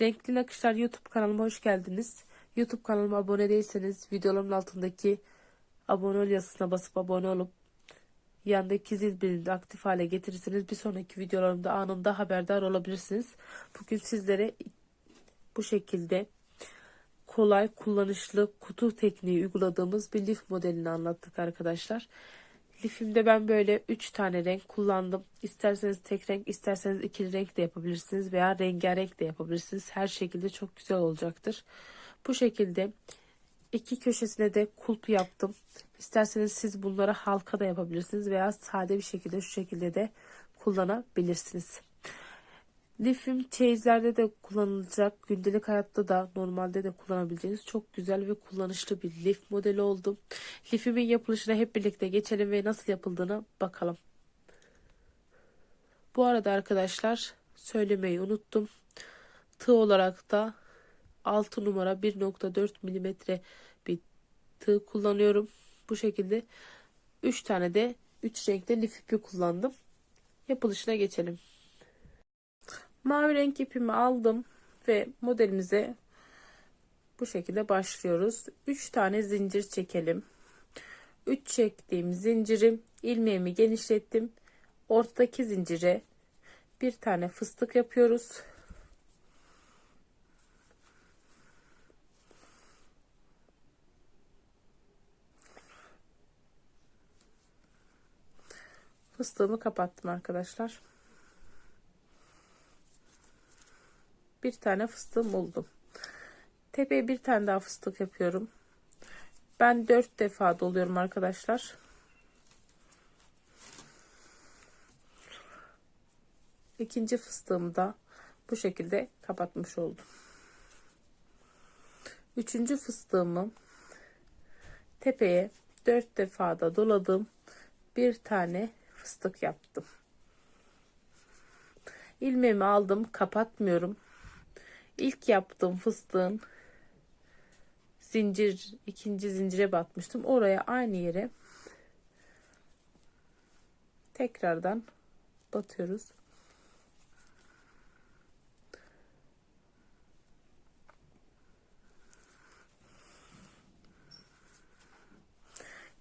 Renkli Nakışlar YouTube kanalıma hoş geldiniz. YouTube kanalıma abone değilseniz videolarımın altındaki abone ol yazısına basıp abone olup yandaki zil bildirimini aktif hale getirirseniz bir sonraki videolarımda anında haberdar olabilirsiniz. Bugün sizlere bu şekilde kolay kullanışlı kutu tekniği uyguladığımız bir lif modelini anlattık arkadaşlar. Lifimde ben böyle 3 tane renk kullandım. İsterseniz tek renk, isterseniz ikili renk de yapabilirsiniz veya rengarenk de yapabilirsiniz. Her şekilde çok güzel olacaktır. Bu şekilde iki köşesine de kulp yaptım. İsterseniz siz bunlara halka da yapabilirsiniz veya sade bir şekilde şu şekilde de kullanabilirsiniz. Lifim çeyizlerde de kullanılacak. Gündelik hayatta da normalde de kullanabileceğiniz çok güzel ve kullanışlı bir lif modeli oldu. Lifimin yapılışına hep birlikte geçelim ve nasıl yapıldığına bakalım. Bu arada arkadaşlar söylemeyi unuttum. Tığ olarak da 6 numara 1.4 milimetre bir tığ kullanıyorum. Bu şekilde 3 tane de 3 renkte lif ipi kullandım. Yapılışına geçelim. Mavi renk ipimi aldım ve modelimize bu şekilde başlıyoruz. 3 tane zincir çekelim. 3 çektiğim zinciri ilmeğimi genişlettim. Ortadaki zincire bir tane fıstık yapıyoruz. Fıstığımı kapattım arkadaşlar. Bir tane fıstığım buldum. Tepeye bir tane daha fıstık yapıyorum. Ben dört defa doluyorum arkadaşlar. İkinci fıstığımı da bu şekilde kapatmış oldum. Üçüncü fıstığımı tepeye dört defa da doladım. Bir tane fıstık yaptım. İlmeğimi aldım kapatmıyorum ilk yaptığım fıstığın zincir ikinci zincire batmıştım. Oraya aynı yere tekrardan batıyoruz.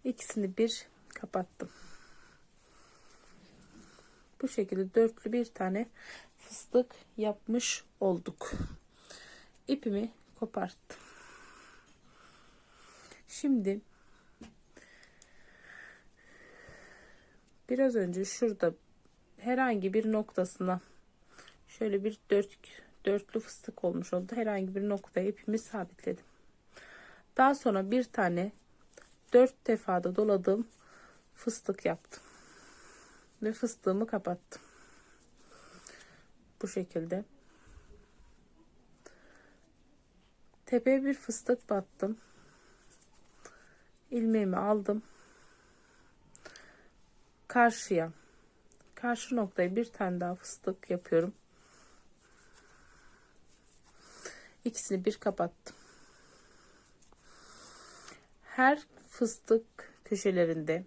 İkisini bir kapattım. Bu şekilde dörtlü bir tane fıstık yapmış olduk ipimi koparttım. Şimdi biraz önce şurada herhangi bir noktasına şöyle bir dört, dörtlü fıstık olmuş oldu. Herhangi bir noktaya ipimi sabitledim. Daha sonra bir tane dört defada doladığım fıstık yaptım. Ve fıstığımı kapattım. Bu şekilde. Tepeye bir fıstık battım. ilmeğimi aldım. Karşıya. Karşı noktaya bir tane daha fıstık yapıyorum. İkisini bir kapattım. Her fıstık köşelerinde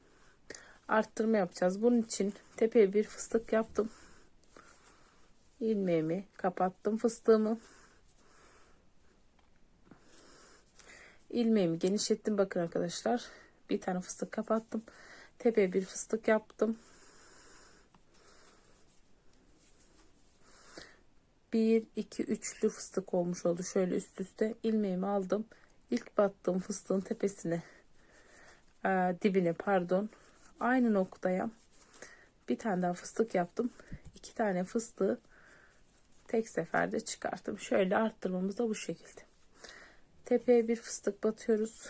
arttırma yapacağız. Bunun için tepeye bir fıstık yaptım. ilmeğimi kapattım fıstığımı. İlmeğimi genişlettim. Bakın arkadaşlar bir tane fıstık kapattım. Tepeye bir fıstık yaptım. Bir iki üçlü fıstık olmuş oldu. Şöyle üst üste ilmeğimi aldım. İlk battığım fıstığın tepesine e, dibine pardon aynı noktaya bir tane daha fıstık yaptım. İki tane fıstığı tek seferde çıkarttım. Şöyle arttırmamız da bu şekilde Tepeye bir fıstık batıyoruz.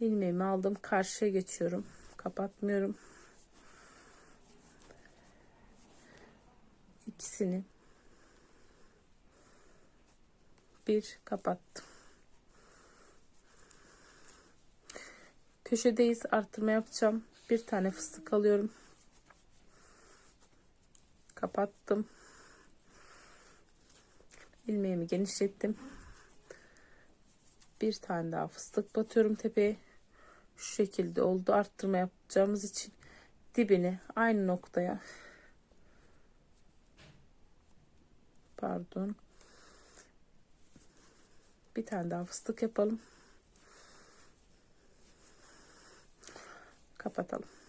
ilmeğimi aldım. Karşıya geçiyorum. Kapatmıyorum. İkisini bir kapattım. Köşedeyiz. Artırma yapacağım. Bir tane fıstık alıyorum. Kapattım ilmeğimi genişlettim. Bir tane daha fıstık batıyorum tepeye. Şu şekilde oldu. Arttırma yapacağımız için dibini aynı noktaya Pardon. Bir tane daha fıstık yapalım. Kapatalım.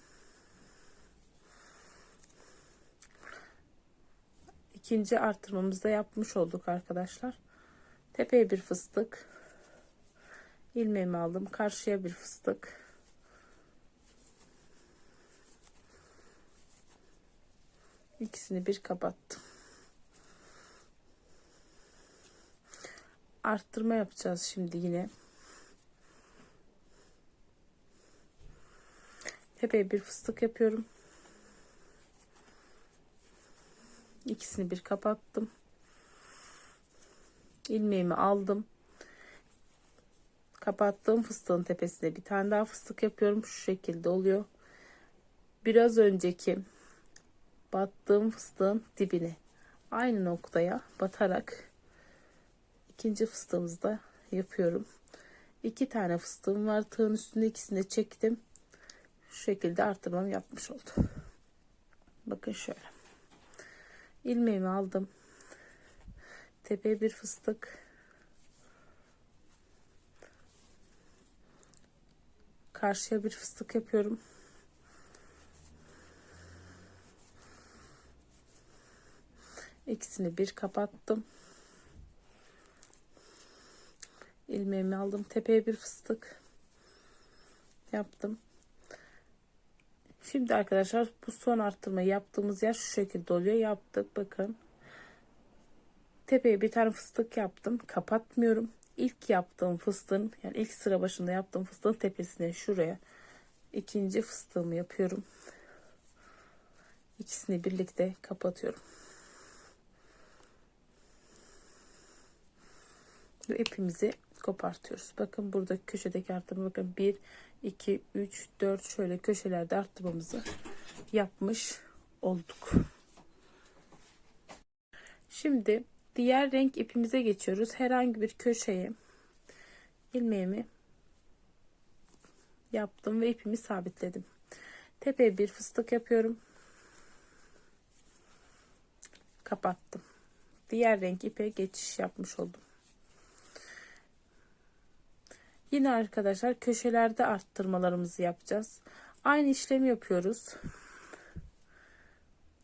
İkinci artırmamızda yapmış olduk arkadaşlar. Tepeye bir fıstık. ilmeğimi aldım. Karşıya bir fıstık. İkisini bir kapattım. Arttırma yapacağız şimdi yine. Tepeye bir fıstık yapıyorum. İkisini bir kapattım. ilmeğimi aldım. Kapattığım fıstığın tepesine bir tane daha fıstık yapıyorum. Şu şekilde oluyor. Biraz önceki battığım fıstığın dibine aynı noktaya batarak ikinci fıstığımızı da yapıyorum. İki tane fıstığım var. Tığın üstünde ikisini de çektim. Şu şekilde artırmam yapmış oldum. Bakın şöyle. İlmeğimi aldım. Tepeye bir fıstık. Karşıya bir fıstık yapıyorum. İkisini bir kapattım. ilmeğimi aldım. Tepeye bir fıstık yaptım. Şimdi arkadaşlar bu son arttırma yaptığımız yer şu şekilde oluyor. Yaptık bakın. Tepeye bir tane fıstık yaptım. Kapatmıyorum. İlk yaptığım fıstığın yani ilk sıra başında yaptığım fıstığın tepesine şuraya ikinci fıstığımı yapıyorum. İkisini birlikte kapatıyorum. Ve ipimizi kopartıyoruz. Bakın burada köşedeki arttırma bakın 1 2 3 4 şöyle köşelerde arttırmamızı yapmış olduk. Şimdi diğer renk ipimize geçiyoruz. Herhangi bir köşeye ilmeğimi yaptım ve ipimi sabitledim. Tepeye bir fıstık yapıyorum. Kapattım. Diğer renk ipe geçiş yapmış oldum. Yine arkadaşlar köşelerde arttırmalarımızı yapacağız. Aynı işlemi yapıyoruz.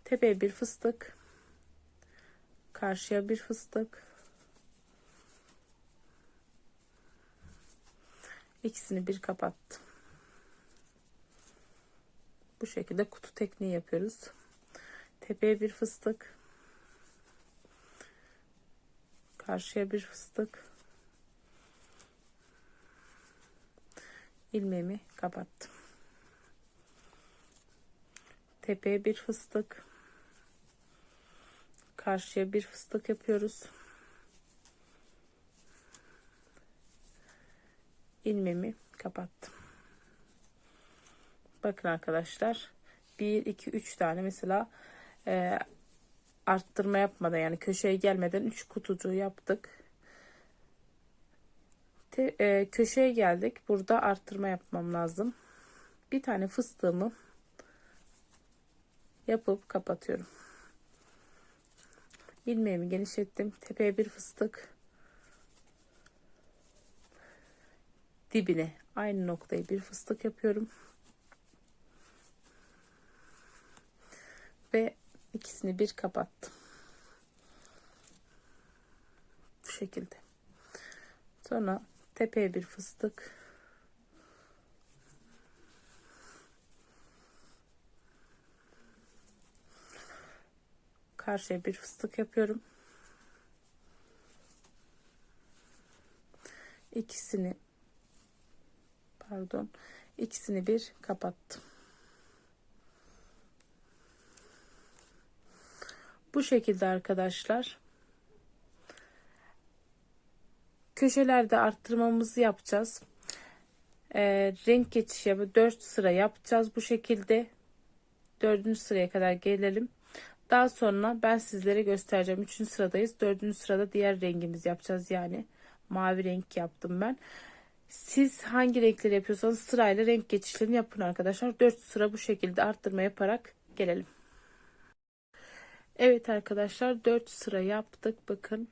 Tepeye bir fıstık. Karşıya bir fıstık. İkisini bir kapattım. Bu şekilde kutu tekniği yapıyoruz. Tepeye bir fıstık. Karşıya bir fıstık. İlmeğimi kapattım. Tepeye bir fıstık. Karşıya bir fıstık yapıyoruz. ilmeğimi kapattım. Bakın arkadaşlar 1 2 3 tane mesela e, arttırma yapmadan yani köşeye gelmeden 3 kutucuğu yaptık te, e, köşeye geldik. Burada arttırma yapmam lazım. Bir tane fıstığımı yapıp kapatıyorum. ilmeğimi genişlettim. Tepeye bir fıstık. Dibine aynı noktayı bir fıstık yapıyorum. Ve ikisini bir kapattım. Bu şekilde. Sonra Tepeye bir fıstık. Karşıya bir fıstık yapıyorum. İkisini pardon ikisini bir kapattım. Bu şekilde arkadaşlar köşelerde arttırmamızı yapacağız. Ee, renk geçişi 4 sıra yapacağız bu şekilde. 4. sıraya kadar gelelim. Daha sonra ben sizlere göstereceğim. 3. sıradayız. 4. sırada diğer rengimiz yapacağız. Yani mavi renk yaptım ben. Siz hangi renkleri yapıyorsanız sırayla renk geçişlerini yapın arkadaşlar. 4 sıra bu şekilde arttırma yaparak gelelim. Evet arkadaşlar 4 sıra yaptık. Bakın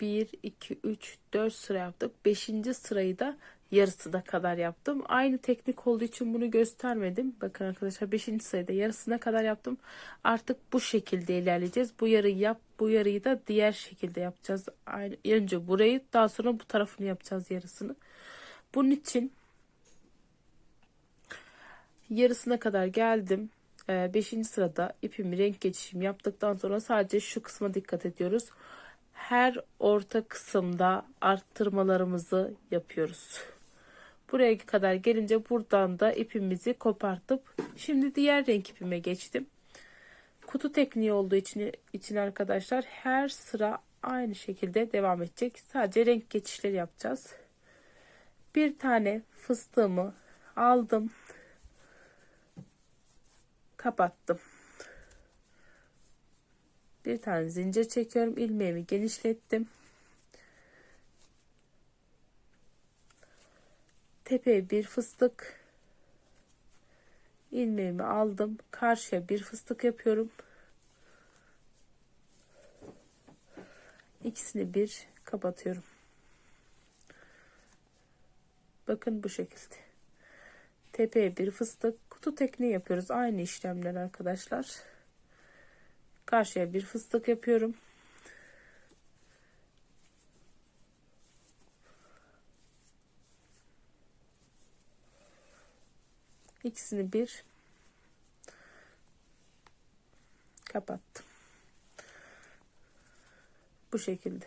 1, 2, 3, 4 sıra yaptık. 5. sırayı da yarısına kadar yaptım. Aynı teknik olduğu için bunu göstermedim. Bakın arkadaşlar 5. sırayı da yarısına kadar yaptım. Artık bu şekilde ilerleyeceğiz. Bu yarıyı yap, bu yarıyı da diğer şekilde yapacağız. Aynı, önce burayı daha sonra bu tarafını yapacağız yarısını. Bunun için yarısına kadar geldim. 5. sırada ipimi renk geçişim yaptıktan sonra sadece şu kısma dikkat ediyoruz. Her orta kısımda arttırmalarımızı yapıyoruz. Buraya kadar gelince buradan da ipimizi kopartıp şimdi diğer renk ipime geçtim. Kutu tekniği olduğu için, için arkadaşlar her sıra aynı şekilde devam edecek. Sadece renk geçişleri yapacağız. Bir tane fıstığımı aldım kapattım. Bir tane zincir çekiyorum. ilmeğimi genişlettim. Tepeye bir fıstık. ilmeğimi aldım. Karşıya bir fıstık yapıyorum. İkisini bir kapatıyorum. Bakın bu şekilde. Tepeye bir fıstık. Kutu tekniği yapıyoruz. Aynı işlemler arkadaşlar. Karşıya bir fıstık yapıyorum. İkisini bir kapattım. Bu şekilde.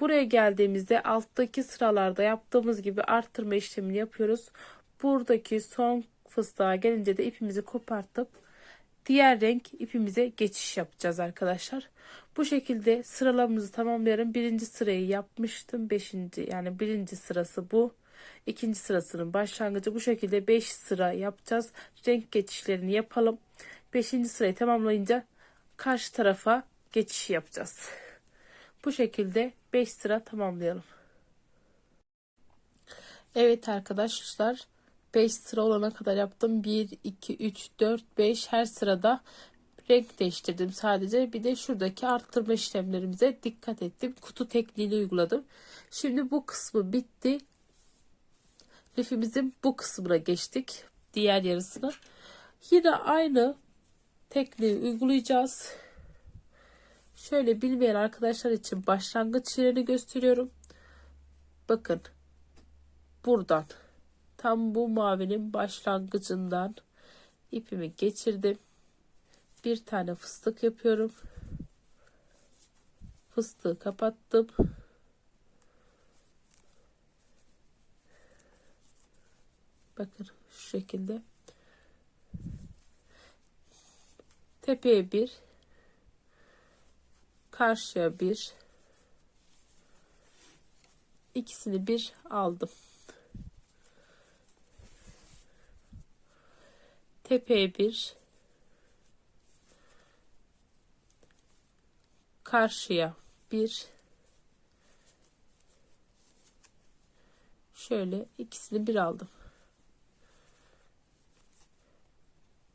Buraya geldiğimizde alttaki sıralarda yaptığımız gibi arttırma işlemini yapıyoruz. Buradaki son fıstığa gelince de ipimizi kopartıp diğer renk ipimize geçiş yapacağız arkadaşlar. Bu şekilde sıralamamızı tamamlayalım. Birinci sırayı yapmıştım. Beşinci yani birinci sırası bu. İkinci sırasının başlangıcı bu şekilde 5 sıra yapacağız. Renk geçişlerini yapalım. Beşinci sırayı tamamlayınca karşı tarafa geçiş yapacağız. Bu şekilde 5 sıra tamamlayalım. Evet arkadaşlar 5 sıra olana kadar yaptım. 1, 2, 3, 4, 5 her sırada renk değiştirdim sadece. Bir de şuradaki arttırma işlemlerimize dikkat ettim. Kutu tekniğini uyguladım. Şimdi bu kısmı bitti. Lifimizin bu kısmına geçtik. Diğer yarısına. Yine aynı tekniği uygulayacağız. Şöyle bilmeyen arkadaşlar için başlangıç yerini gösteriyorum. Bakın. Buradan tam bu mavinin başlangıcından ipimi geçirdim. Bir tane fıstık yapıyorum. Fıstığı kapattım. Bakın şu şekilde. Tepeye bir, karşıya bir, ikisini bir aldım. Tepeye bir karşıya bir şöyle ikisini bir aldım.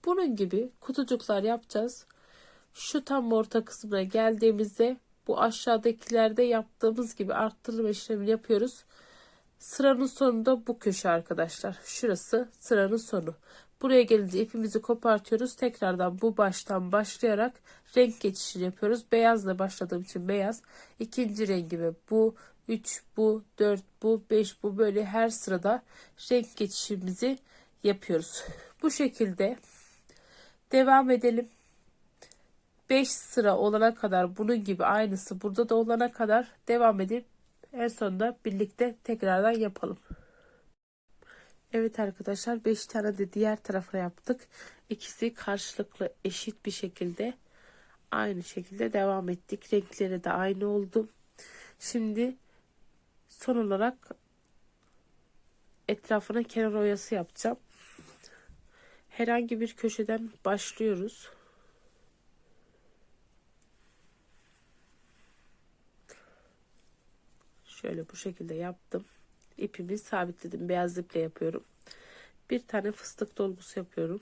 Bunun gibi kutucuklar yapacağız. Şu tam orta kısmına geldiğimizde bu aşağıdakilerde yaptığımız gibi arttırma işlemini yapıyoruz. Sıranın sonunda bu köşe arkadaşlar. Şurası sıranın sonu. Buraya gelince ipimizi kopartıyoruz. Tekrardan bu baştan başlayarak renk geçişini yapıyoruz. Beyazla başladığım için beyaz. İkinci rengimi bu. 3 bu, 4 bu, 5 bu böyle her sırada renk geçişimizi yapıyoruz. Bu şekilde devam edelim. 5 sıra olana kadar bunun gibi aynısı burada da olana kadar devam edip en sonunda birlikte tekrardan yapalım. Evet arkadaşlar 5 tane de diğer tarafa yaptık. İkisi karşılıklı eşit bir şekilde aynı şekilde devam ettik. Renkleri de aynı oldu. Şimdi son olarak etrafına kenar oyası yapacağım. Herhangi bir köşeden başlıyoruz. Şöyle bu şekilde yaptım ipimi sabitledim. Beyaz iple yapıyorum. Bir tane fıstık dolgusu yapıyorum.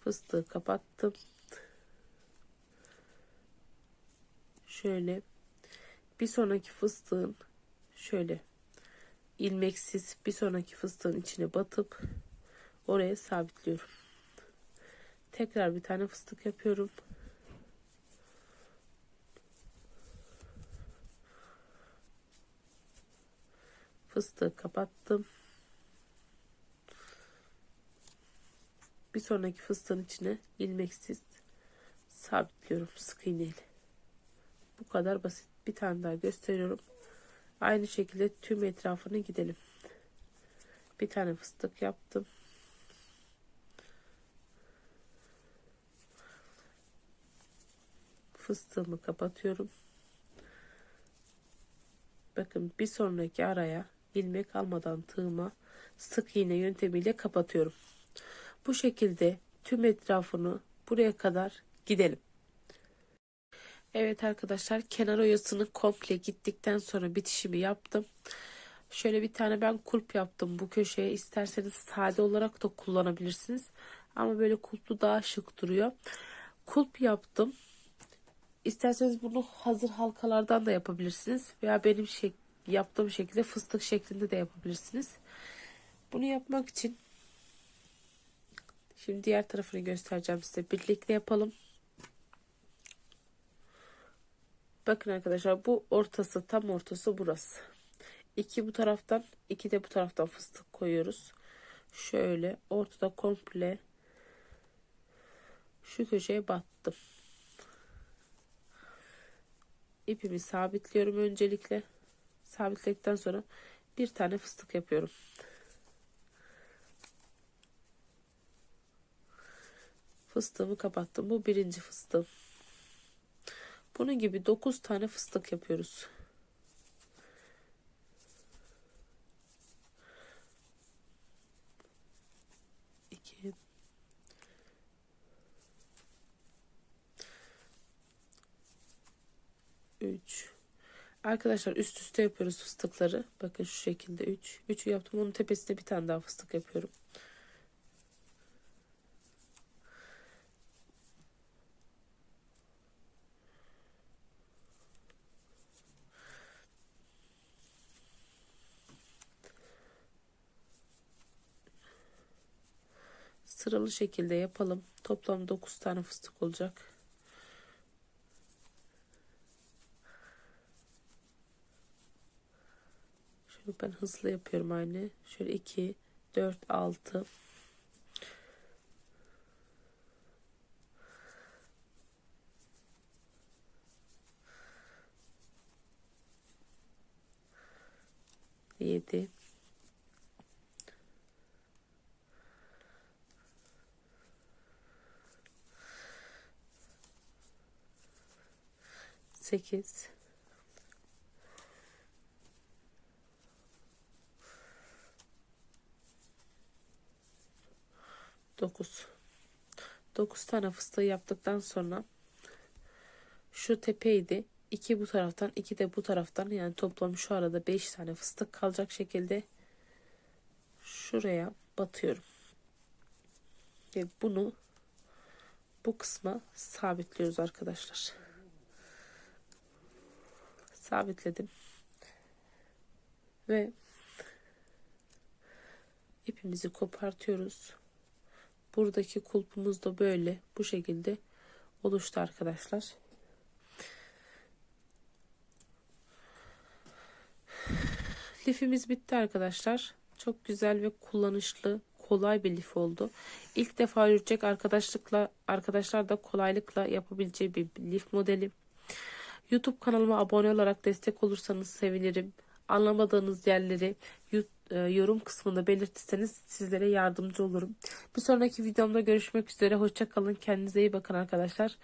Fıstığı kapattım. Şöyle bir sonraki fıstığın şöyle ilmeksiz bir sonraki fıstığın içine batıp oraya sabitliyorum. Tekrar bir tane fıstık yapıyorum. Fıstığı kapattım. Bir sonraki fıstığın içine ilmeksiz sabitliyorum sık iğneyle. Bu kadar basit. Bir tane daha gösteriyorum. Aynı şekilde tüm etrafını gidelim. Bir tane fıstık yaptım. Fıstığımı kapatıyorum. Bakın bir sonraki araya ilmek almadan tığıma sık iğne yöntemiyle kapatıyorum. Bu şekilde tüm etrafını buraya kadar gidelim. Evet arkadaşlar kenar oyasını komple gittikten sonra bitişimi yaptım. Şöyle bir tane ben kulp yaptım bu köşeye. İsterseniz sade olarak da kullanabilirsiniz. Ama böyle kulplu daha şık duruyor. Kulp yaptım. İsterseniz bunu hazır halkalardan da yapabilirsiniz. Veya benim şey, yaptığım şekilde fıstık şeklinde de yapabilirsiniz. Bunu yapmak için şimdi diğer tarafını göstereceğim size. Birlikte yapalım. Bakın arkadaşlar bu ortası tam ortası burası. İki bu taraftan iki de bu taraftan fıstık koyuyoruz. Şöyle ortada komple şu köşeye battım. İpimi sabitliyorum öncelikle. Sabitledikten sonra bir tane fıstık yapıyorum. Fıstığımı kapattım. Bu birinci fıstığım. Bunun gibi 9 tane fıstık yapıyoruz. İki. Üç. Arkadaşlar üst üste yapıyoruz fıstıkları. Bakın şu şekilde 3. Üç. 3'ü yaptım. Onun tepesinde bir tane daha fıstık yapıyorum. sıralı şekilde yapalım. Toplam 9 tane fıstık olacak. Şöyle ben hızlı yapıyorum aynı. Şöyle 2, 4, 6. Yedi. 8 9 9 tane fıstığı yaptıktan sonra şu tepeydi. 2 bu taraftan 2 de bu taraftan yani toplam şu arada 5 tane fıstık kalacak şekilde şuraya batıyorum. Ve bunu bu kısma sabitliyoruz arkadaşlar sabitledim. Ve ipimizi kopartıyoruz. Buradaki kulpumuz da böyle bu şekilde oluştu arkadaşlar. Lifimiz bitti arkadaşlar. Çok güzel ve kullanışlı, kolay bir lif oldu. İlk defa yürütecek arkadaşlıkla arkadaşlar da kolaylıkla yapabileceği bir lif modeli. YouTube kanalıma abone olarak destek olursanız sevinirim. Anlamadığınız yerleri e, yorum kısmında belirtirseniz sizlere yardımcı olurum. Bir sonraki videomda görüşmek üzere. Hoşçakalın. Kendinize iyi bakın arkadaşlar.